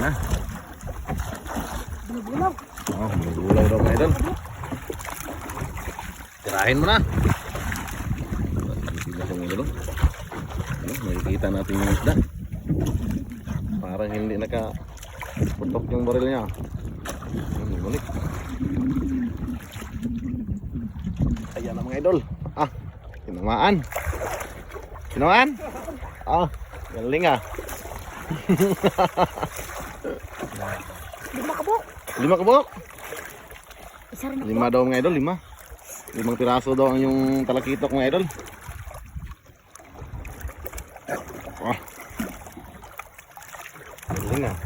na. Binugulaw. Oo, oh, binugulaw daw mga idol. Tirahin mo na. Sila sa mga idol. Makikita natin yung isda. Parang hindi naka yung baril niya. Balik. Ayan na mga idol. Ah, tinamaan. Tinamaan? Ah, galing ah. Lima kabuk. Lima kabok. Isa rin. Lima daw mga idol, lima. Limang piraso daw ang yung talakitok mga idol. Ah. Galing ah.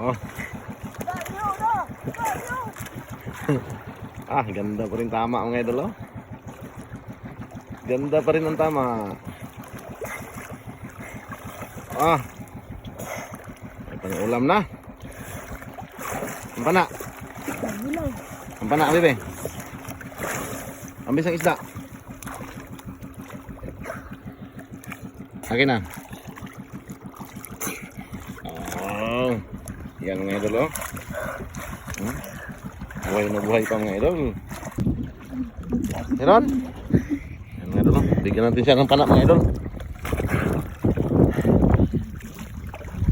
Oh. ah, ganda pa rin tama mga idol oh. Ganda pa rin ang tama. Ah. May pang-ulam na. Ang pana. Hilaw. Ang pana, bebe. Ang bisang isda. Akin na. Oh. Yan mga idol, oh. Hmm? Buhay na buhay pa mga idol. Meron? Yan mga idol, oh. Bigyan natin siya ng pana mga idol.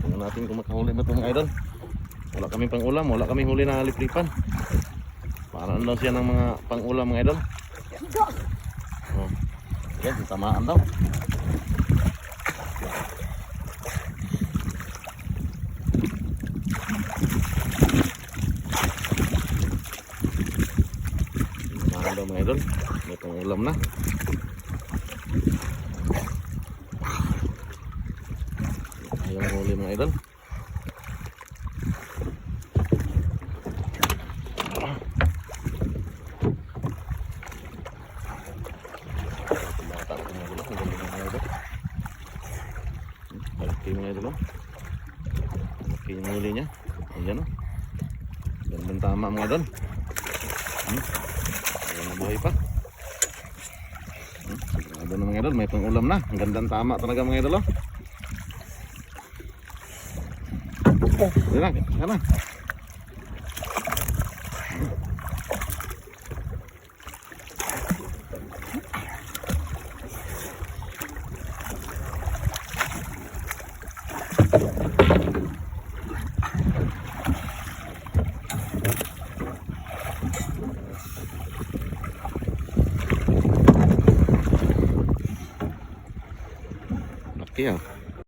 Tingnan natin kung makahuli mo ito mga idol. Wala kaming pang ulam, wala kaming huli na liplipan. Para ano daw siya ng mga pang ulam mga idol. Oh. Yan, tamaan daw. Tamaan daw mga idol. May pang ulam na. Ayaw huli mga idol. Bata ko mga idol. Ang galing mga idol. Malaki mga idol. oh. Malaki yung huli. Ayan o. Gandang tama mga idol. Hmm. Ayan na buhay pa. Hmm. Sigurado na mga idol. May pang ulam na. Ang gandang tama talaga mga idol. Oh. Sige na. Sige na. Laki ah.